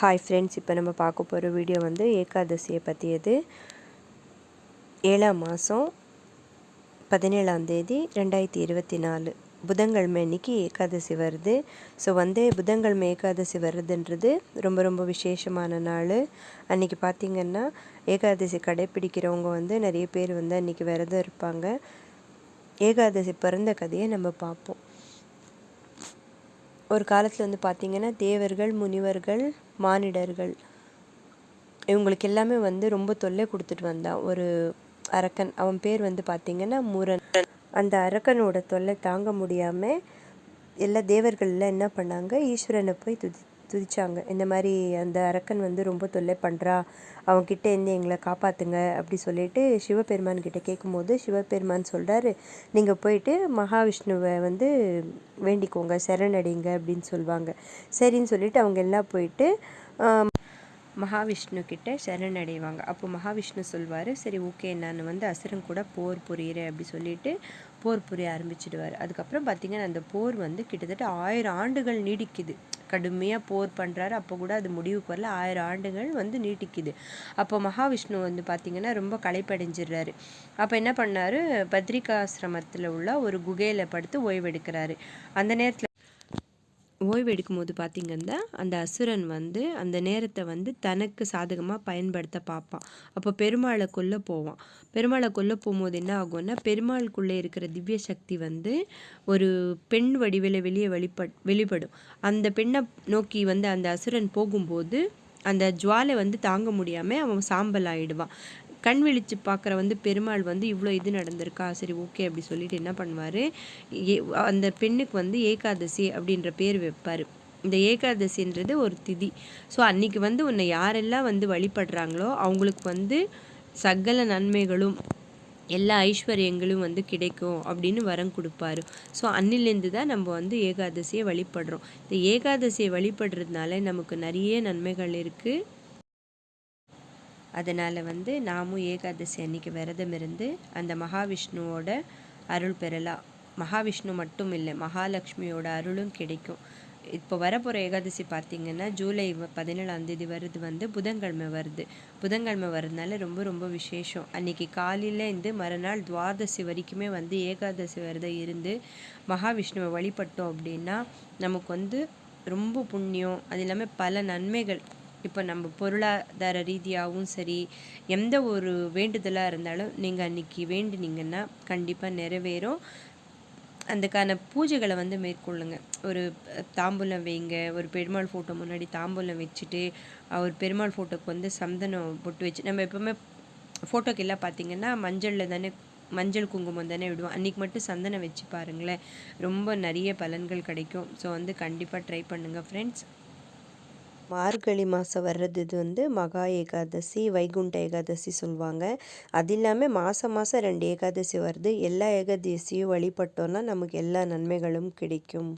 Hi friends இப்போ நம்ம பார்க்க போகிற வீடியோ வந்து ஏகாதசியை பற்றியது ஏழாம் மாதம் பதினேழாம் தேதி ரெண்டாயிரத்தி இருபத்தி நாலு. புதன்கிழமை அன்னைக்கு ஏகாதசி வருது. ஸோ வந்து புதன்கிழமை ஏகாதசி வருதுன்றது ரொம்ப ரொம்ப விசேஷமான நாள். அன்றைக்கி பார்த்திங்கன்னா ஏகாதசி கடைப்பிடிக்கிறவங்க வந்து நிறைய பேர் வந்து அன்றைக்கி விரதம் இருப்பாங்க. ஏகாதசி பிறந்த கதையை நம்ம பார்ப்போம். ஒரு காலத்தில் வந்து பார்த்திங்கன்னா தேவர்கள் முனிவர்கள் மானிடர்கள் இவங்களுக்கு எல்லாமே வந்து ரொம்ப தொல்லை கொடுத்துட்டு வந்தான் ஒரு அரக்கன் அவன் பேர் வந்து பார்த்திங்கன்னா முரன் அந்த அரக்கனோட தொல்லை தாங்க முடியாமல் எல்லா தேவர்களில் என்ன பண்ணாங்க ஈஸ்வரனை போய் துதி துதிச்சாங்க. இந்த மாதிரி அந்த அரக்கன் வந்து ரொம்ப தொல்லை பண்ணுறா அவன்கிட்ட இருந்து எங்களை காப்பாற்றுங்க அப்படி சொல்லிட்டு சிவபெருமான் கிட்ட கேட்கும்போது சிவபெருமான் சொல்கிறாரு நீங்கள் போயிட்டு மகாவிஷ்ணுவை வந்து வேண்டிக்கோங்க சரணடைங்க அப்படின்னு சொல்லுவாங்க சரின்னு சொல்லிட்டு அவங்க எல்லாம் போயிட்டு மகாவிஷ்ணு கிட்ட சரணடைவாங்க. அப்போ மகாவிஷ்ணு சொல்வார் சரி ஓகே நான் வந்து அசுரன் கூட போர் புரியிறேன் அப்படி சொல்லிட்டு போர் புரிய ஆரம்பிச்சிடுவார். அதுக்கப்புறம் பார்த்திங்கன்னா அந்த போர் வந்து கிட்டத்தட்ட ஆயிரம் ஆண்டுகள் நீடிக்குது. கடுமையாக போர் பண்ணுறாரு அப்போ கூட அது முடிவுக்கு வரல. ஆயிரம் ஆண்டுகள் வந்து நீட்டிக்குது அப்போ மகாவிஷ்ணு வந்து பார்த்திங்கன்னா ரொம்ப களைப்படைஞ்சிடுறாரு. அப்போ என்ன பண்ணார்? பத்ரிகாசிரமத்தில் உள்ள ஒரு குகையில் படுத்து ஓய்வெடுக்கிறாரு. அந்த நேரத்தில் ஓய்வு எடுக்கும்போது பார்த்திங்கன்னா அந்த அசுரன் வந்து அந்த நேரத்தை வந்து தனக்கு சாதகமாக பயன்படுத்த பார்ப்பான். அப்போ பெருமாளை கொல்ல போவான். பெருமாளை கொல்ல போகும்போது என்ன ஆகும்னா பெருமாளுக்குள்ளே இருக்கிற திவ்ய சக்தி வந்து ஒரு பெண் வடிவில் வெளியே வெளிப்பட் வெளிப்படும். அந்த பெண்ணை நோக்கி வந்து அந்த அசுரன் போகும்போது அந்த ஜுவாலை வந்து தாங்க முடியாமல் அவன் சாம்பல் ஆகிடுவான் கண் விழித்து பார்க்குற வந்து பெருமாள் வந்து இவ்வளோ இது நடந்திருக்கா? சரி ஓகே அப்படி சொல்லிட்டு என்ன பண்ணுவார்? அந்த பெண்ணுக்கு வந்து ஏகாதசி அப்படின்ற பேர் வைப்பார். இந்த ஏகாதசின்றது ஒரு திதி. ஸோ அன்றைக்கி வந்து உன்னை யாரெல்லாம் வந்து வழிபடுறாங்களோ அவங்களுக்கு வந்து சகல நன்மைகளும் எல்லா ஐஸ்வர்யங்களும் வந்து கிடைக்கும் அப்படின்னு வரம் கொடுப்பாரு. ஸோ அன்னிலேருந்து தான் நம்ம வந்து ஏகாதசியை வழிபடுறோம். இந்த ஏகாதசியை வழிபடுறதுனால நமக்கு நிறைய நன்மைகள் இருக்குது அதனால் வந்து நாமும் ஏகாதசி அன்னைக்கு விரதம் இருந்து அந்த மகாவிஷ்ணுவோட அருள் பெறலாம் மகாவிஷ்ணு மட்டும் இல்லை மகாலட்சுமியோட அருளும் கிடைக்கும். இப்போ வரப்போகிற ஏகாதசி பார்த்திங்கன்னா ஜூலை பதினேழாம் தேதி வருது வந்து புதன்கிழமை வருது. புதன்கிழமை வர்றதுனால ரொம்ப ரொம்ப விசேஷம். அன்றைக்கி காலையில் இருந்து மறுநாள் துவாதசி வரைக்குமே வந்து ஏகாதசி விரதம் இருந்து மகாவிஷ்ணுவை வழிபட்டோம் அப்படின்னா நமக்கு வந்து ரொம்ப புண்ணியம். அது இல்லாமல் பல நன்மைகள். இப்போ நம்ம பொருளாதார ரீதியாகவும் சரி எந்த ஒரு வேண்டுதலாக இருந்தாலும் நீங்கள் அன்றைக்கி வேண்டுனீங்கன்னா கண்டிப்பாக நிறைவேறும். அதுக்கான பூஜைகளை வந்து மேற்கொள்ளுங்க. ஒரு தாம்பூலம் வைங்க ஒரு பெருமாள் ஃபோட்டோ முன்னாடி தாம்பூலம் வச்சுட்டு அவர் பெருமாள் ஃபோட்டோக்கு வந்து சந்தனம் பொட்டு வச்சு நம்ம எப்போவுமே ஃபோட்டோக்கு எல்லாம் பார்த்தீங்கன்னா மஞ்சளில் தானே மஞ்சள் குங்குமம் தானே விடுவோம். அன்றைக்கி மட்டும் சந்தனம் வச்சு பாருங்களேன். ரொம்ப நிறைய பலன்கள் கிடைக்கும். ஸோ வந்து கண்டிப்பாக ட்ரை பண்ணுங்கள் ஃப்ரெண்ட்ஸ் மார்கழி மாதம் வர்றது இது வந்து மகா ஏகாதசி வைகுண்ட ஏகாதசி சொல்லுவாங்க அது இல்லாமல் மாதம் மாதம் ரெண்டு ஏகாதசி வருது. எல்லா ஏகாதசியும் வழிபட்டோன்னா நமக்கு எல்லா நன்மைகளும் கிடைக்கும்.